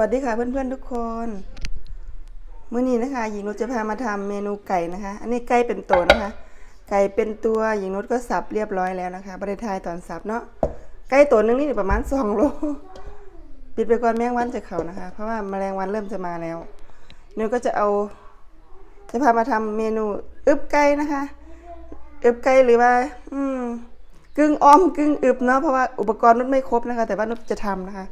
วัสดีค่ะเพื่อนๆทุกคนมื้อนี้นะคะ หญิงนุชจะพามาทำเมนูไก่นะคะ อันนี้ไก่เป็นตัวนะคะ ไก่เป็นตัวหญิงนุชก็สับเรียบร้อยแล้วนะคะบริทายตอนสับเนาะไก่ตัวนึงนี่ประมาณสองโลปิดไปก่อนแมงวันจะเข่านะคะ เพราะว่าแมลงวันเริ่มจะมาแล้วนุชก็จะเอา จะพามาทำเมนูอึบไก่นะคะอึบไก่หรือว่า อืมกึ่งอ้อมกึ่งอึบเนาะเพราะว่าอุปกรณ์นุชไม่ครบนะคะ แต่ว่านุชจะทำนะคะ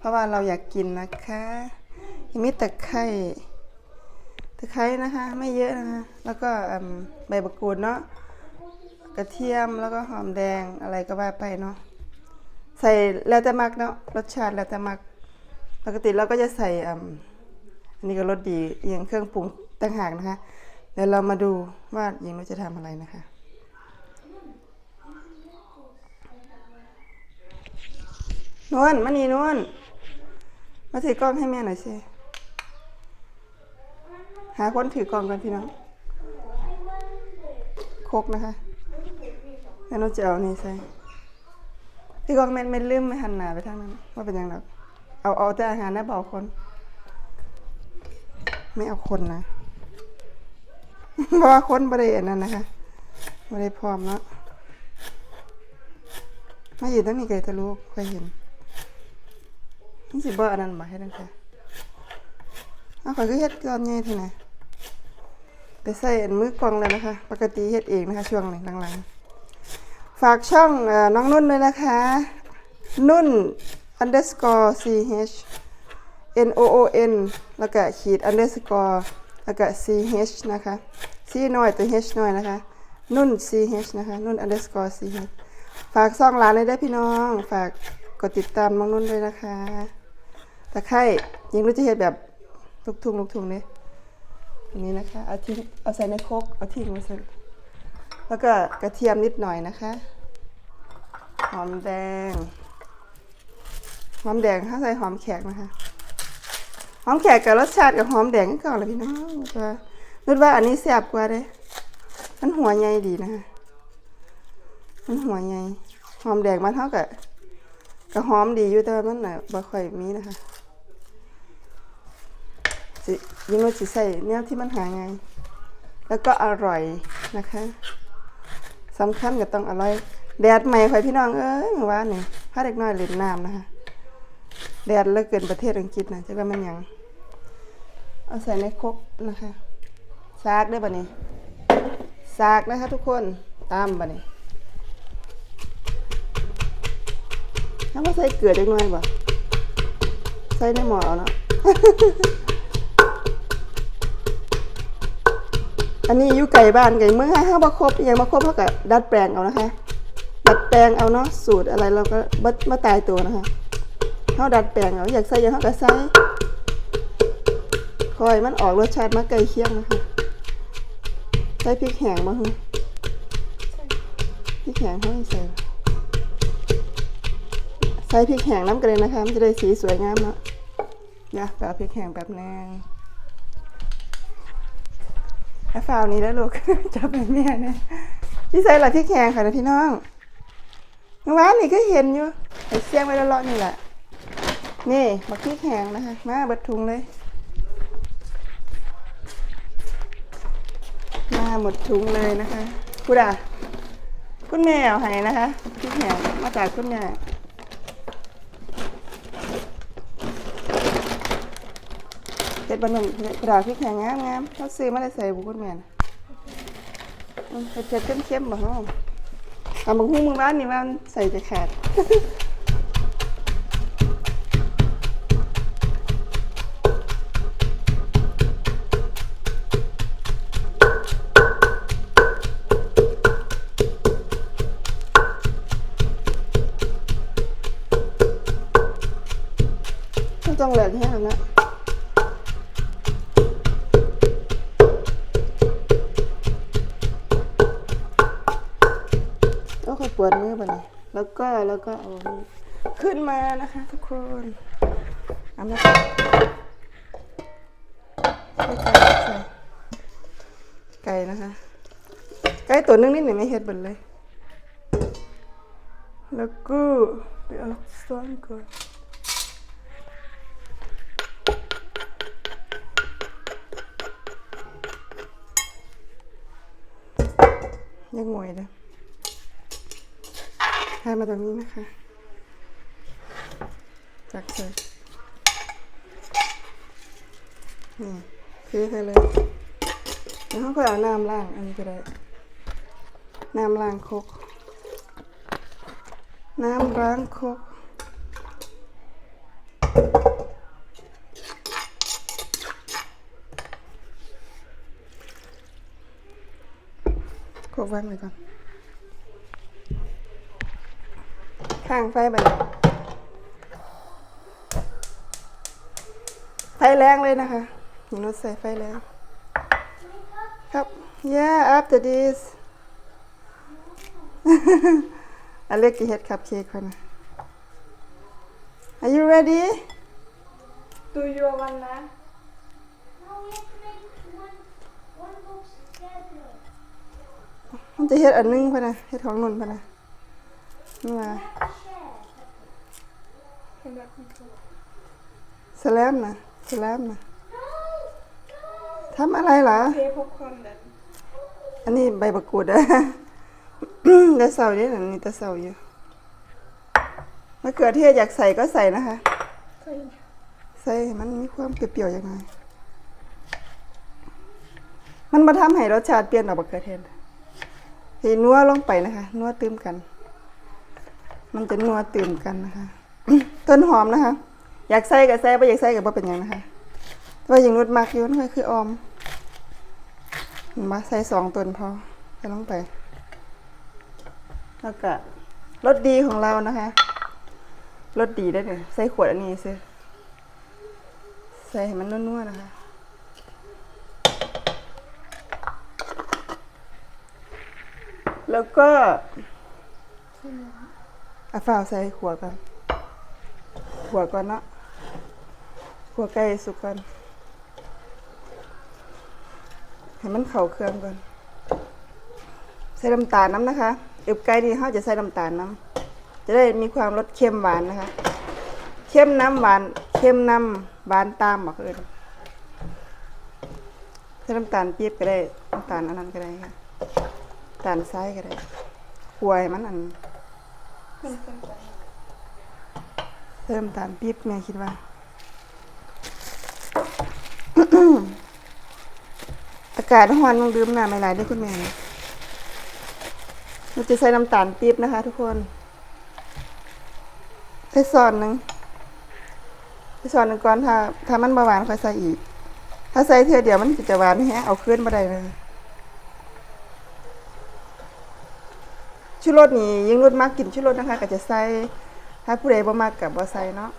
เพราะว่าเราอยากกินนะคะยังมีตะไคร้ตะไคร้นะคะ ไม่เยอะนะคะ แล้วก็ใบมะกรูดเนาะกระเทียมแล้วก็หอมแดงอะไรก็ว่าไปเนาะใส่แล้วแต่มักเนาะรสชาติแล้วแต่มักปกติเราก็จะใส่อืมอันนี้ก็รสดีเอียงเครื่องปรุงต่างหากนะคะเดี๋ยวเรามาดูว่าหญิงนุจะทำอะไรนะคะนวลมานี่นวล มาถือกล้องให้แม่หน่อยสิหาคนถือกล้องกันพี่น้องคกนะคะแล้วนุชจะเอานี่ใส่ที่กล้องแม่นไม่ลืมไม่หันหน้าไปทางนั้นว่าเป็นยังไงเอาเอาแต่อาหารนะเบาคน ไม่เอาคนนะเพราะว่าคนบริเวณนั้นนะคะบริพร้อมแล้วมาอยู่ตั้งนี้ไกลทะลุเคยเห็น นี่สิบ่อันนั้นมาให้ตั้งแต่เอาข่อยก็เฮ็ดก่อนไงทีนะไปใส่อันมือกลองเลยนะคะ ปกติเฮ็ดเองนะคะ ช่วงนี้หลังๆ ฝากช่องน้องนุ่นด้วยนะคะ นุ่น underscore ch n o o n แล้วก็ขีด underscore แล้วก็ ch นะคะ c น้อยตัว h น้อยนะคะ นุ่น ch นะคะ นุ่น underscore ch ฝากซ่องร้านเลยได้พี่น้อง ฝากกดติดตามน้องนุ่นด้วยนะคะ ตะไคร่ยิงรู้จะเห็ดแบบลูกทุ่งลูกทุ่งเนี่ยอันนี้นะคะเอาทิ้งเอาใส่ในโคกเอาทิ้งไว้ใส่แล้วก็กระเทียมนิดหน่อยนะคะหอมแดงหอมแดงถ้าใส่หอมแขกนะคะหอมแขกกับรสชาติกับหอมแดงก็ก่าเลยพี่น้องก็นึกว่าอันนี้แซ่บกว่าเด้มันหัวใหญ่ดีนะคะมันหัวใหญ่หอมแดงมันเท่ากับกับหอมดีอยู่แต่ว่ามันน่ะบ่ค่อยมีนะคะ สิยิ่งว่าสิใส่แนวที่มันหาง่ายแล้วก็อร่อยนะคะสำคัญก็ต้องอร่อย แดดใหม่ค่อยพี่น้องเอ้ยเมื่อวานนี่พาเด็กน้อยเล่นน้ำนะคะแดดเลือเกินประเทศอังกฤษนะจะว่ามันยังเอาใส่ในครกนะคะซากได้ป่ะนี่ซากนะคะทุกคนตามป่ะนี่แล้วก็ใส่เกลือเล็กน้อยป่ะใส่ในหม้อเอาเนาะ อันนี้อยู่ไก่บ้านไก่เมืองห้าบะครบยังบะครบเท่ากับดัดแปลงเอานะคะ ดัดแปลงเอาเนาะสูตรอะไรเราก็บัดมาตายตัวนะคะเขาดัดแปลงเอาอยากใส่ยังเขาก็ใส่คอยมันออกรสชาติมาไก่เคียงนะคะใส่พริกแห้งมาฮึพริกแห้งเขาให้ใส่ใส่พริกแห้งน้ำกันเลยนะคะมันจะได้สีสวยงามเนาะเดี๋ยวไปเอาพริกแห้งแบบนึง แล้วฝาวนี้แล้วลูกจะเป็นแม่เนี่ยที่ใส่หละพริกแห้งค่ะนะพี่น้องเมื่อวานนี่ก็เห็นอยู่ไอ้เสียงไว้แล้วเลาะนี่แหละนี่บักพริกแห้งนะคะมาเบัดถุงเลย มาหมดถุงเลยนะคะคุณอะคุณแม่เอาให้นะคะพริกแห้งมาจากคุณแม่ เฮ็ดบะหนุ่มกระดาษพริกแห้งงามงามเขาซื้อมาได้ใส่บุคุณแม่นะอืมเผ็ดๆเข้มๆบ่ฮะทำบักหุ่งมึงบ้านนี่มันใส่จะขาดต้องเหลือแค่นั้นนะ ก็อ้ยปวดมือไปเนี่ยแล้วก็แล้วก็เอาขึ้นมานะคะทุกคนเอามาไก่นะคะ ไก่ตัวนึงนี่หนี่ยไม่เห็ดบนเลย แล้วก็ไปเอาซ้อนก่อนยังงวยเลย ให้มาตรงนี้นะคะ จักใส่นี่คือให้เลย แล้วเขาก็เอาน้ำล้าง อันนี้ก็ได้ น้ำล้างครกน้ำล้างครกครกวางไว้ก่อน ข้างไฟไปเลยไฟแรงเลยนะคะหนูนุชใส่ไฟแรงครับ yeah after this อเล็กกี่เฮ็ดคัพเค้กคนนะ Are you ready Do your one na? No, we have to make one one box together. มันจะเฮ็ดอันหนึงพะนะเฮ็ดของนุ่นพะนะ นี่มา Share. Can that be cool? สแลมนะสแลมนะ No, ทำอะไรเหรอ Pay popcorn then. อันนี้ใบบักกูดอะแต่เสาเนี่ยนะนี่แต่เสาอยู่มะเขือเทศอยากใส่ก็ใส่นะคะ Fine. ใส่ให้มันมีความเปรี้ยวๆอย่างไรมันมาทำให้รสชาติเปลี่ยนออกบักเขือเทศเห็นนัวลงไปนะคะ นัวตืมกัน มันจะนัวตื่มกันนะคะ ต้นหอมนะคะ อยากใส่ก็ใส่ไม่อยากใส่ก็บ่เป็นยังนะคะว่าอย่างนุดมากอยู่นั่นก็คือออมมาใส่สองต้นพอใส่ลงไป แล้วก็รสดีของเรานะคะรสดีได้เลยใส่ขวดอันนี้ซิใส่ให้มันนัวๆนะคะแล้วก็ อาฝ้าวใส่ขวดก่อนขวดก่อนเนาะขวดไก่สุกก่อนให้มันเข้าเครื่องก่อน ใส่น้ำตาลน้ำนะคะอบไก่นี่เขาจะใส่น้ำตาลน้ำจะได้มีความรสเค็มหวานนะคะเข้มน้ำหวานเข้มน้ำหวานตามบอกเอิญใส่น้ำตาลปี๊บก็ได้น้ำตาลอันนั้นก็ได้ค่ะน้ำตาลทรายก็ได้ขวยมันอัน Min fanta. ใส่น้ำตาลปี๊บแม่คิดว่าอากาศร้อนต้องดื่มน้ำไม่หลายด้วยคุณแม่เราจะใส่น้ำตาลปี๊บนะคะ ทุกคนใส่ซอนหนึ่งใส่ซอนหนึ่งก่อนถ้า ถ้ามันบาหวานค่อยใส่อีก ถ้าใส่เท่าเดียวมันจะหวานแฮะเอาขึ้นมาได้เลย ชูรสนี่ยิ่งรสมากกินชูรสนะคะ ก็จะใส่ถ้าผู้ใดบ่มากกับบ่ใส่เนาะ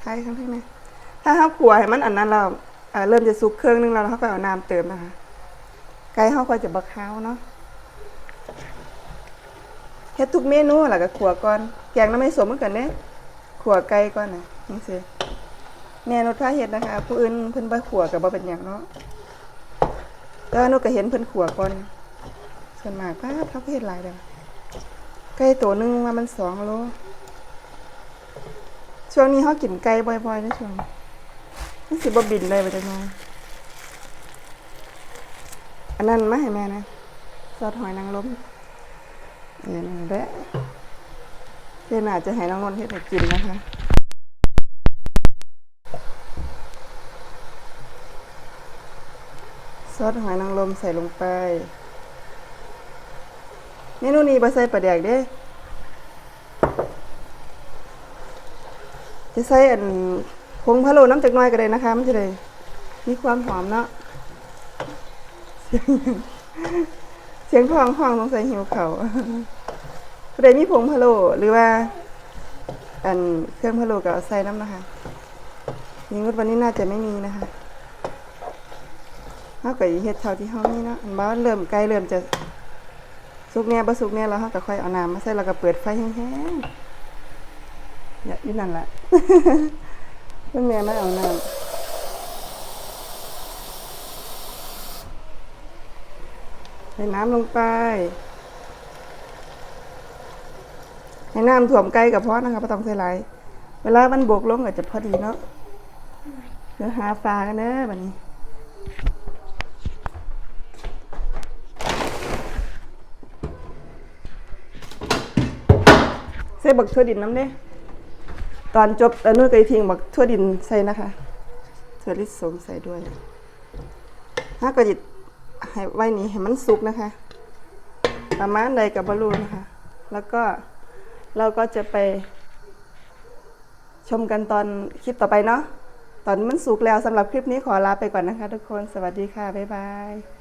ไทยข้างในถ้าเฮาขัวให้มันอันนั้นเราเอ่อเริ่มจะสุกเครื่องนึงแล้วเราก็เอาน้ำเติมนะคะไก่เฮาก็จะบักข้าวเนาะเฮ็ดทุกเมนูแล้วก็ขัวก่อนแกงน้ำไม่สมเหมือนกันเด้ขัวไก่ก่อนนะจังซี่ แม่นุชพาเฮ็ดนะคะ ผู้อื่นเพิ่นบ่ขัวก็บ่เป็นหยังเนาะแต่ว่านุชก็เห็นเพิ่นขัวก่อนส่วนมากป้าเขาก็เฮ็ดหลายเด้อไก่ตัวหนึงว่ามัน2โลช่วงนี้เขากินไก่บ่อยๆนะช่วงนี้มันสิบ่บินเลยไปจังไงอันนั้นมาให้แม่นะซอสหอยนางรมเออนี่นแหละเพื่อนอาจจะให้น้องนนท์เฮ็ดให้กินนะคะ อสหอยนางรมใส่ลงไป เมนูนี้บ่ใส่ปลาแดกเด้ จะใส่อันผงพะโล้น้ำจากน้อยก็ได้นะคะ มันจะได้มีความหอมเนาะ เสียงทองห้องต้องใส่หิวเขาก็ได้มีผงพะโล้หรือว่า อันเครื่องพะโล้ก็เอาใส่น้ำนะคะยิงวันนี้น่าจะไม่มีนะคะ เฮาก็อีเฮ็ดเท่าที่เฮามีเนาะอันบ่าเริ่มใกล้เริ่มจะสุกแน่บ่สุกแน่แล้วเฮาก็ค่อยเอาน้ำมาใส่แล้วก็เปิดไฟแห้งๆเนี่ยอยู่นั่นแหละเพื่อนแม่ไม่เอาน้ำใส่น้ำลงไป ให้น้ำถ่วมไก่กับพอนะคะไม่ต้องใส่หลายเวลามันบวกลงก็จะพอดีเนาะเดี๋ยวหาปลากันเด้อบัดนี้ ส่บักทั่วดินน้ำเด้ตอนจบแล้วนุ่นก็สิทิ้งบักทั่วดินใส่นะคะถั่วลิสงใส่ด้วยถ้าก็จิให้ไว้นี้ให้มันสุกนะคะ ประมาณใดกับบรูนะคะ แล้วก็เราก็จะไป ชมกันตอนคลิปต่อไปเนาะตอนมันสุกแล้วสำหรับคลิปนี้ขอลาไปก่อนนะคะ ทุกคนสวัสดีค่ะ บ๊ายบาย